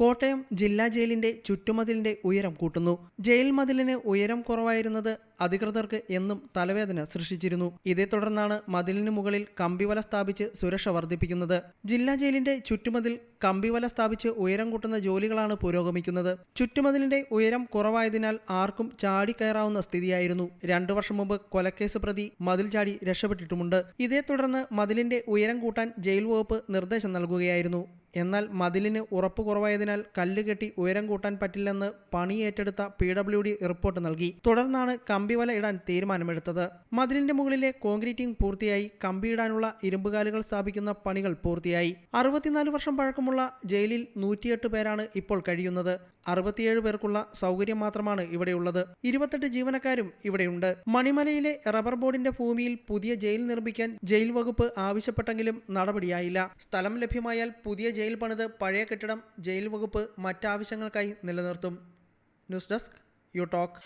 കോട്ടയം ജില്ലാ ജയിലിന്റെ ചുറ്റുമതിലിന്റെ ഉയരം കൂട്ടുന്നു. ജയിൽ മതിലിന് ഉയരം കുറവായിരുന്നത് അധികൃതർക്ക് എന്നും തലവേദന സൃഷ്ടിച്ചിരുന്നു. ഇതേ തുടർന്നാണ് മതിലിന് മുകളിൽ കമ്പിവല സ്ഥാപിച്ച് സുരക്ഷ വർദ്ധിപ്പിക്കുന്നത്. ജില്ലാ ജയിലിന്റെ ചുറ്റുമതിൽ കമ്പിവല സ്ഥാപിച്ച് ഉയരം കൂട്ടുന്ന ജോലികളാണ് പുരോഗമിക്കുന്നത്. ചുറ്റുമതിലിന്റെ ഉയരം കുറവായതിനാൽ ആർക്കും ചാടിക്കയറാവുന്ന സ്ഥിതിയായിരുന്നു. രണ്ടു വർഷം മുമ്പ് കൊലക്കേസ് പ്രതി മതിൽ ചാടി രക്ഷപ്പെട്ടിട്ടുമുണ്ട്. ഇതേ തുടർന്ന് മതിലിന്റെ ഉയരം കൂട്ടാൻ ജയിൽ വകുപ്പ് നിർദ്ദേശം നൽകുകയായിരുന്നു. എന്നാൽ മതിലിന് ഉറപ്പ് കുറവായതിനാൽ കല്ലുകെട്ടി ഉയരം കൂട്ടാൻ പറ്റില്ലെന്ന് പണി ഏറ്റെടുത്ത പി ഡബ്ല്യു ഡി റിപ്പോർട്ട് നൽകി. തുടർന്നാണ് കമ്പിവല ഇടാൻ തീരുമാനമെടുത്തത്. മതിലിന്റെ മുകളിലെ കോൺക്രീറ്റിംഗ് പൂർത്തിയായി. കമ്പിയിടാനുള്ള ഇരുമ്പുകാലുകൾ സ്ഥാപിക്കുന്ന പണികൾ പൂർത്തിയായി. അറുപത്തിനാല് വർഷം പഴക്കമുള്ള ജയിലിൽ നൂറ്റിയെട്ട് പേരാണ് ഇപ്പോൾ കഴിയുന്നത്. അറുപത്തിയേഴ് പേർക്കുള്ള സൗകര്യം മാത്രമാണ് ഇവിടെയുള്ളത്. ഇരുപത്തെട്ട് ജീവനക്കാരും ഇവിടെയുണ്ട്. മണിമലയിലെ റബ്ബർ ബോർഡിന്റെ ഭൂമിയിൽ പുതിയ ജയിൽ നിർമ്മിക്കാൻ ജയിൽ വകുപ്പ് ആവശ്യപ്പെട്ടെങ്കിലും നടപടിയായില്ല. സ്ഥലം ലഭ്യമായാൽ പുതിയ ജയിൽ പണിത് പഴയ കെട്ടിടം ജയിൽ വകുപ്പ് മറ്റാവശ്യങ്ങൾക്കായി നിലനിർത്തും. News desk you talk